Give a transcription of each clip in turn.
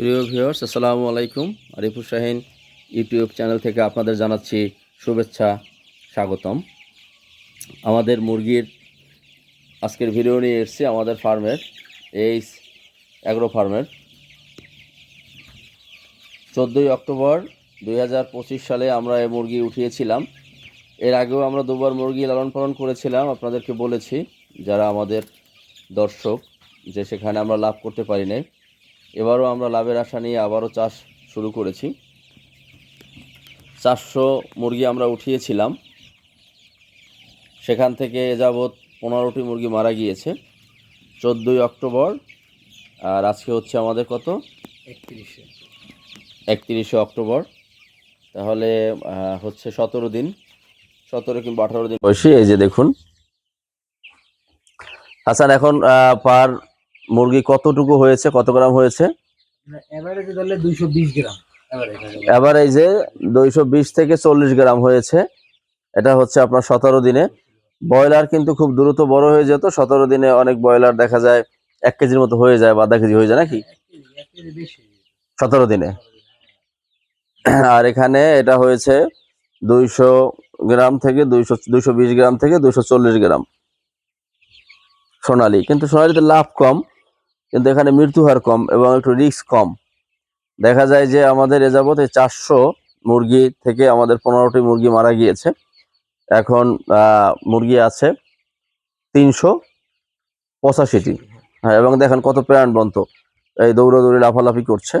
প্রিয় ভিউয়ার্স, আসসালামু আলাইকুম। আরিফুর শাহিন ইউটিউব চ্যানেল থেকে আপনাদের জানাচ্ছি শুভেচ্ছা, স্বাগতম। আমাদের মুরগির আজকের ভিডিও নিয়ে এসেছি আমাদের ফার্মের, এই অ্যাগ্রো ফার্মের। চোদ্দোই অক্টোবর দু হাজার পঁচিশ সালে আমরা এই মুরগি উঠিয়েছিলাম। এর আগেও আমরা দুবার মুরগি লালন পালন করেছিলাম, আপনাদেরকে বলেছি, যারা আমাদের দর্শক, যে সেখানে আমরা লাভ করতে পারি নাই। এবারও আমরা লাভের আশা নিয়ে আবারও চাষ শুরু করেছি। চারশো মুরগি আমরা উঠিয়েছিলাম। সেখান থেকে যাবৎ পনেরোটি মুরগি মারা গিয়েছে। চোদ্দোই অক্টোবর আর আজকে হচ্ছে আমাদের কত? একত্রিশে। একত্রিশে অক্টোবর। তাহলে হচ্ছে সতেরো দিন। সতেরো কিংবা আঠারো দিন বয়সী এই যে দেখুন। হাসান এখন পার মুরগি কতটুকু হয়েছে কত গ্রাম হয়েছে? এভারেজে ধরলে দুইশো বিশ গ্রাম। দুইশো বিশ থেকে চল্লিশ গ্রাম হয়েছে। এটা হচ্ছে আপনার সতেরো দিনে। ব্রয়লার কিন্তু খুব দ্রুত বড় হয়ে যেত। সতেরো দিনে অনেক ব্রয়লার দেখা যায় এক কেজির মতো হয়ে যায় বা আধা কেজি হয়ে যায় নাকি? সতেরো দিনে। আর এখানে এটা হয়েছে দুইশো গ্রাম থেকে দুইশো দুইশো বিশ গ্রাম থেকে দুইশো চল্লিশ গ্রাম। সোনালি। কিন্তু সোনালিতে লাভ কম। কিন্তু এখানে মৃত্যু হার কম এবং একটু রিস্ক কম। দেখা যায় যে আমাদের এ এই চারশো মুরগি থেকে আমাদের পনেরোটি মুরগি মারা গিয়েছে। এখন মুরগি আছে তিনশো পঁচাশিটি। হ্যাঁ এবং দেখেন কত প্রাণবন্ত। এই দৌড়াদৌড়ি লাফালাফি করছে।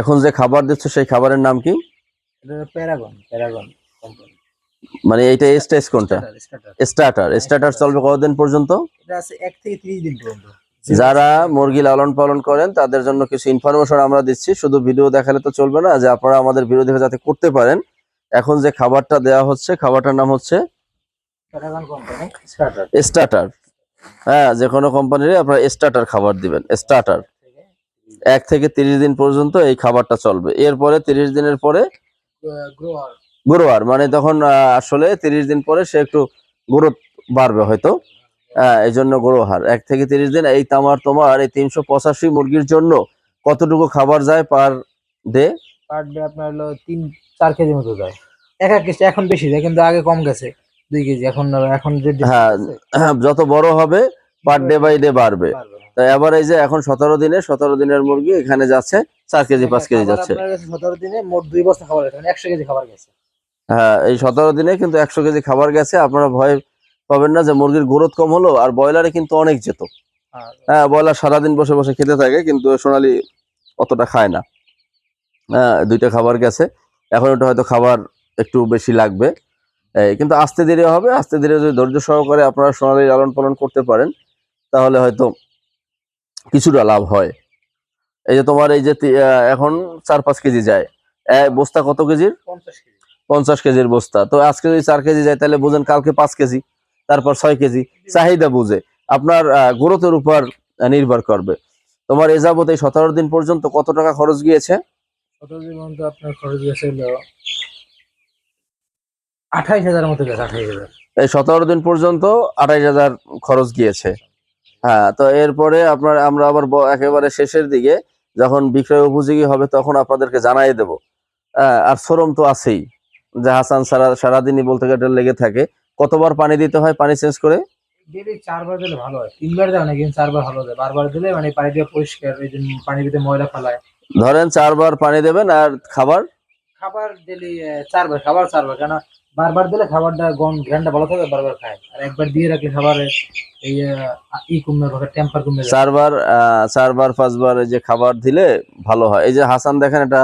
এখন যে খাবার দিচ্ছে, সেই খাবারের নাম কি? প্যারাগন প্যারাগন কোম্পানি মানে এইটা স্টেজ কোনটা? স্টার্টার স্টার্টার চলবে কতদিন পর্যন্ত? এটা আছে এক থেকে ত্রিশ দিন পর্যন্ত। যারা মুরগি লালন পালন করেন তাদের জন্য কিছু ইনফরমেশন আমরা দিচ্ছি। শুধু ভিডিও দেখালে তো চলবে না যে আপনারা আমাদের ভিডিও দেখে যাতে করতে পারেন। এখন যে খাবারটা দেওয়া হচ্ছে খাবারটার নাম হচ্ছে স্টার্টার হ্যাঁ যে কোনো কোম্পানির আপনারা স্টার্টার খাবার দিবেন স্টার্টার এক থেকে তিরিশ দিন। পর্যন্ত এই খাবারটা চলবে। এরপরে তিরিশ দিনের পরে গ্রোয়ার গ্রোয়ার মানে তখন আসলে তিরিশ দিন পরে সে একটু গ্রোথ বাড়বে হয়তো। হ্যাঁ এই জন্য গ্রোহার। এক থেকে তিরিশ দিন এই তামার তোমার এই তিনশো পঁচাশি মুরগির জন্য কতটুকু খাবার যায় পার ডে? পার ডে আপনার হলো তিন চার কেজি মতো যায়। এক এক কেজি এখন বেশি যায় কিন্তু আগে কম গেছে দুই কেজি। এখন এখন হ্যাঁ, যত বড় হবে পার ডে বাই ডে বাড়বে। তো এবার এই যে এখন সতেরো দিনে সতেরো দিনের মুরগি এখানে যাচ্ছে চার কেজি পাঁচ কেজি যাচ্ছে। সতেরো দিনে মোট দুই বস্তা খাবার মানে একশো কেজি খাবার গেছে। হ্যাঁ এই সতেরো দিনে কিন্তু একশো কেজি খাবার গেছে। আপনারা ভয় পাবেন না যে মুরগির গ্রোথ কম হলো আর ব্রয়লারে কিন্তু অনেক যেত হ্যাঁ ব্রয়লার সারাদিন বসে বসে খেতে থাকে কিন্তু সোনালি অতটা খায় না। হ্যাঁ দুইটা খাবার গেছে। এখন ওটা হয়তো খাবার একটু বেশি লাগবে। কিন্তু আস্তে ধীরে হবে। আস্তে ধীরে যদি ধৈর্য সহকারে আপনারা সোনালি লালন পালন করতে পারেন তাহলে হয়তো কিছুটা লাভ হয়। এই যে তোমার এই যে এখন চার পাঁচ কেজি যায়। বস্তা কত কেজির? পঞ্চাশ কেজি। পঞ্চাশ কেজির বস্তা। তো আজকে যদি চার কেজি যায় তাহলে বুঝেন কালকে পাঁচ কেজি তারপর ছয় কেজি। চাহিদা বুঝে। আপনার গ্রোথের উপর নির্ভর করবে। তোমার এ যাবত এই সতেরো দিন পর্যন্ত কত টাকা খরচ গিয়েছে? আপনার খরচ আঠাইশ হাজার মতো গেছে আঠাইশ হাজার। এই সতেরো দিন পর্যন্ত হাজার খরচ গিয়েছে। হ্যাঁ তো এরপরে আপনার আমরা আবার একেবারে শেষের দিকে যখন বিক্রয় উপযোগী হবে তখন আপনাদেরকে জানাই দেব। আর শ্রম তো আছেই। যে হাসান সারা সারাদিনই বলতে গেলে লেগে থাকে। কতবার পানি দিতে হয় পানি চেঞ্জ করে? ডেলি চারবার দিলে ভালো হয়। তিনবার দেওয়া না কিন্তু চারবার ভালো হয় বারবার দিলে মানে পানি দিয়ে পরিষ্কার এই যে পানির ভিতরে ময়লা ফেলায়। ধরেন চারবার পানি দেবেন আর খাবার? খাবার ডেলি চারবার খাবার চারবার। কেন বারবার দিলে খাবারটা গন ঘ্রানটা ভালো থাকে বারবার খায়। আর একবার দিয়ে রাখলে খাবারে এই ই কমবে ঘরে টেম্পার কমবে চারবার চারবার পাঁচবার এই যে খাবার দিলে ভালো হয়। এই যে হাসান দেখেন এটা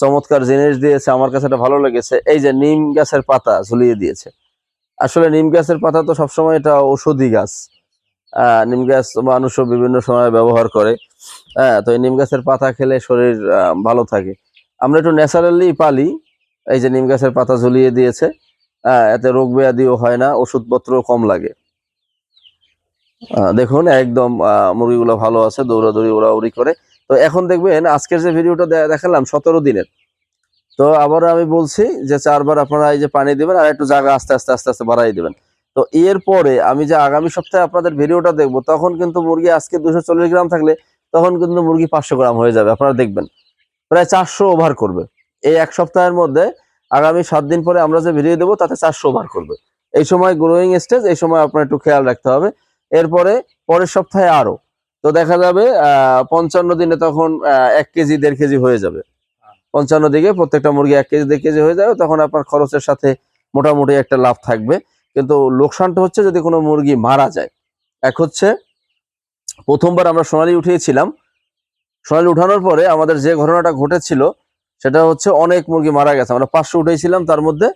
চমৎকার জিনিস দিয়েছে, আমার কাছে এটা ভালো লেগেছে। এই যে নিম গাছের পাতা ঝুলিয়ে দিয়েছে। আসলে নিম গাছের পাতা তো সবসময় এটা ঔষধি গাছ। নিম গাছ মানুষও বিভিন্ন সময় ব্যবহার করে। হ্যাঁ তো এই নিম গাছের পাতা খেলে শরীর ভালো থাকে। আমরা একটু ন্যাচারালি পালি, এই যে নিম গাছের পাতা ঝুলিয়ে দিয়েছে। এতে রোগ ব্যাধিও হয় না, ওষুধপত্রও কম লাগে। দেখুন, একদম মুরগিগুলো ভালো আছে, দৌড়াদৌড়ি, ওড়াউড়ি করে। তো এখন দেখবেন আজকের যে ভিডিওটা দেখালাম, সতেরো দিনের। তো আবার আমি বলছি যে চারবার আপনারা এই যে পানি দিবেন আর একটু জায়গা আস্তে আস্তে আস্তে আস্তে বাড়াই দিবেন। তো এর পরে আমি যে আগামী সপ্তাহে আপনাদের ভিডিওটা দেখব, তখন কিন্তু মুরগি আজকে দুশো গ্রাম থাকলে তখন কিন্তু মুরগি পাঁচশো গ্রাম হয়ে যাবে, আপনারা দেখবেন। প্রায় চারশো ওভার করবে। এই এক সপ্তাহের মধ্যে আগামী সাত দিন পরে আমরা যে ভিডিও দেবো, তাতে চারশো ওভার করবে। এই সময় গ্রোয়িং স্টেজ এই সময় আপনার একটু খেয়াল রাখতে হবে। এরপরে পরের সপ্তাহে আরও। তো দেখা যাবে পঞ্চান্ন দিনে তখন এক কেজি দেড় কেজি হয়ে যাবে। পঞ্চান্ন দিকে প্রত্যেকটা মুরগি এক কেজি দেড় কেজি হয়ে যাবে তখন আপনার খরচের সাথে মোটামুটি একটা লাভ থাকবে। কিন্তু লোকসানটা হচ্ছে যদি কোনো মুরগি মারা যায়। এক হচ্ছে প্রথমবার আমরা সোনালি উঠিয়েছিলাম। সোনালি উঠানোর পরে আমাদের যে ঘটনাটা ঘটেছিল সেটা হচ্ছে অনেক মুরগি মারা গেছে। আমরা পাঁচশো উঠেছিলাম তার মধ্যে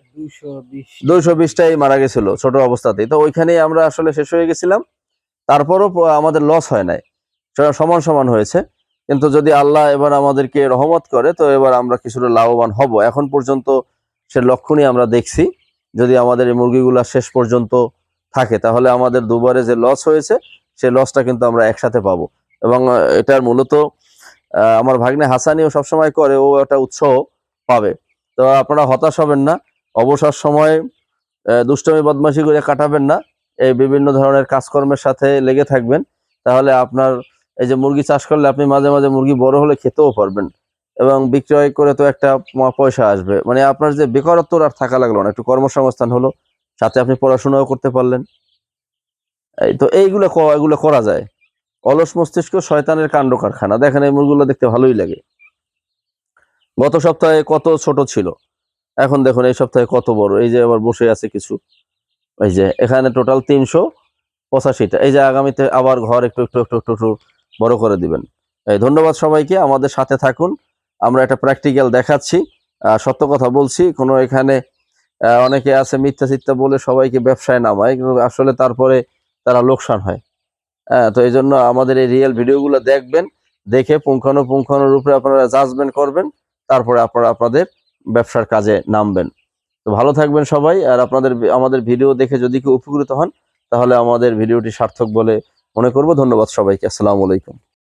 দুইশো বিশটাই মারা গেছিল ছোট অবস্থাতেই। তো ওইখানেই আমরা আসলে শেষ হয়ে গেছিলাম। তারপরও আমাদের লস হয় নাই। সমান সমান হয়েছে। কিন্তু যদি আল্লাহ এবার আমাদেরকে রহমত করে, তো এবার আমরা কিছুটা লাভবান হব। এখন পর্যন্ত সে লক্ষণই আমরা দেখছি। যদি আমাদের এই মুরগিগুলা শেষ পর্যন্ত থাকে, তাহলে আমাদের দুবারে যে লস হয়েছে, সে লসটা কিন্তু আমরা একসাথে পাবো। এবং এটার মূলত আমার ভাগ্নে হাসানিও সবসময় করে, ও একটা উৎসাহ পাবে। তো আপনারা হতাশ হবেন না। অবসর সময় দুষ্টমি, বদমাশি করে কাটাবেন না। এই বিভিন্ন ধরনের কাজকর্মের সাথে লেগে থাকবেন। তাহলে আপনার এই যে মুরগি চাষ করলে আপনি মাঝে মাঝে মুরগি বড় হলে খেতেও পারবেন। এবং বিক্রয় করে তো একটা পয়সা আসবে। মানে আপনার যে বেকারত্ব আর থাকা লাগল না, একটু কর্মসংস্থান হলো, সাথে আপনি পড়াশোনাও করতে পারলেন। এই তো এইগুলো এগুলো করা যায়। অলস মস্তিষ্ক শয়তানের কাণ্ড কারখানা। দেখেন এই মুরগুলো দেখতে ভালোই লাগে। গত সপ্তাহে কত ছোট ছিল? এখন দেখুন এই সপ্তাহে কত বড়। এই যে আবার বসে আছে কিছু। এই যে এখানে টোটাল তিনশো পঁচাশিটা। এই যে আগামীতে আবার ঘর একটু একটু একটু একটু বড় করে দিবেন। এই, ধন্যবাদ সবাইকে, আমাদের সাথে থাকুন। আমরা একটা প্র্যাকটিক্যাল দেখাচ্ছি। সত্য কথা বলছি, কোনো এখানে অনেকে আছে মিথ্যা চিত্তা বলে সবাইকে ব্যবসায় নামায়, কিন্তু আসলে তারপরে তারা লোকসান হয়। হ্যাঁ তো এই জন্য আমাদের এই রিয়েল ভিডিওগুলো দেখবেন, দেখে পুঙ্খানুপুঙ্খানুর রূপে আপনারা জাজমেন্ট করবেন, তারপরে আপনারা আপনাদের ব্যবসার কাজে নামবেন। তো ভালো থাকবেন সবাই, আর আপনাদের, আমাদের ভিডিও দেখে যদি কেউ উপকৃত হন, তাহলে আমাদের ভিডিওটি সার্থক বলে মনে করব। ধন্যবাদ সবাইকে। আসসালামু আলাইকুম।